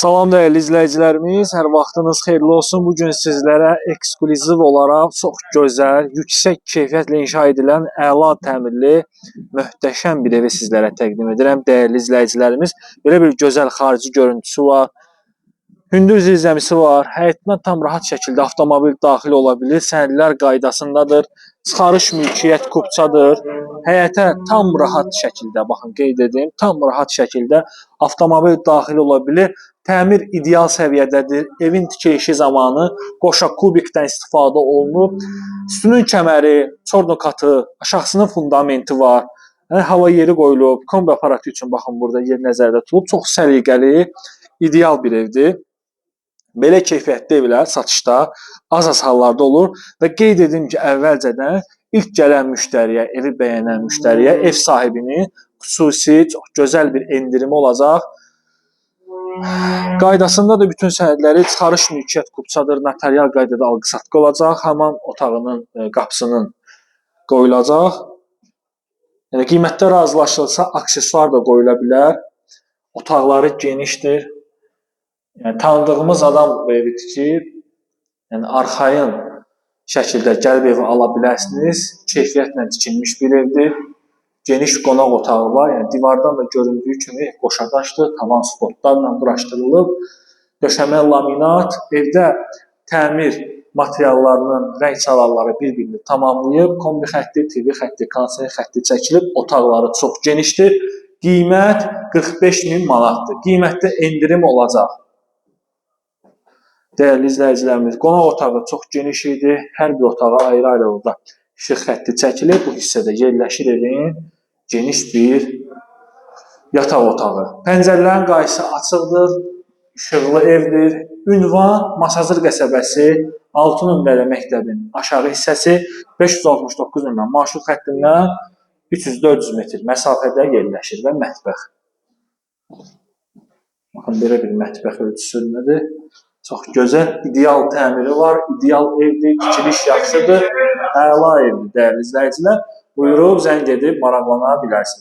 Salam dəyərli izləyicilərimiz, hər vaxtınız xeyirli olsun. Bu gün sizlərə ekskluziv olaraq çox gözəl, yüksək keyfiyyətlə inşa edilən əla təmirli, möhtəşəm bir evi sizlərə təqdim edirəm. Dəyərli izləyicilərimiz, belə bir gözəl xarici görüntüsü var. Hündür zirzəmisi var. Həyətinə tam rahat şəkildə avtomobil daxil ola bilir. Sənədlər qaydasındadır. Çıxarış mülkiyyət kupçadır. Həyətə tam rahat şəkildə, baxın qeyd edim, tam rahat şəkildə avtomobil daxil ola bilir. Təmir ideal səviyyədədir. Evin tikilişi zamanı qoşa kubikdən istifadə olunub. Üstünün kəməri, çornokatı, aşağısının fundamenti var. Yəni, hava yeri qoyulub, kombi aparatı üçün baxın burada yer nəzərdə tutulub. Çox səliqəli, ideal bir evdir. Belə keyfiyyətli evlər satışda az-az hallarda olur və qeyd edim ki, əvvəlcədən ilk gələn müştəriyə, evi bəyənən müştəriyə ev sahibinin xüsusi çox gözəl bir endirimi olacaq. Qaydasında da bütün sənədləri çıxarış mülkiyyət kupçadır, notarial qaydada alqı-satqı olacaq. Hamam otağının e, qapısının qoyulacaq. Yəni qiymətdə razılaşılsa, aksesuar da qoyula bilər. Otaqları genişdir. Yəni tanıdığımız adam evi tikib. Yəni arxayın şəkildə gəlib evi ala bilərsiniz. Keyfiyyətlə tikilmiş bir evdir. Geniş qonaq otağı var. Yəni divardan da göründüyü kimi ev qoşadaşdır. Tavan spotlarla quraşdırılıb. Döşəmə laminat. Evdə təmir materiallarının rəng çalarları bir-birini tamamlayıb. Kombi xətti, TV xətti, kondisioner xətti çəkilib. Otaqları çox genişdir. Qiymət 45 min manatdır. Qiymətdə endirim olacaq. Dəyərli izləyicilərimiz, qonaq otağı çox geniş idi. Hər bir otağa ayrı-ayrı orada işıq xətti çəkilib. Bu hissədə yerləşir evin geniş bir yataq otağı. Pəncərələrin qarşısı açıqdır, işıqlı evdir. Ünvan Masazır qəsəbəsi 6 nömrəli məktəbin aşağı hissəsi 569 nömrə marşrut xəttindən 300-400 metr məsafədə yerləşir və mətbəx. Baxın belə bir mətbəx ölçüsünədir. Çox gözəl, ideal təmiri var, ideal evdir, tikiliş yaxşıdır, əla evdir dəyərli izləyicilər. Buyurub zəng edib maraqlana bilərsiniz.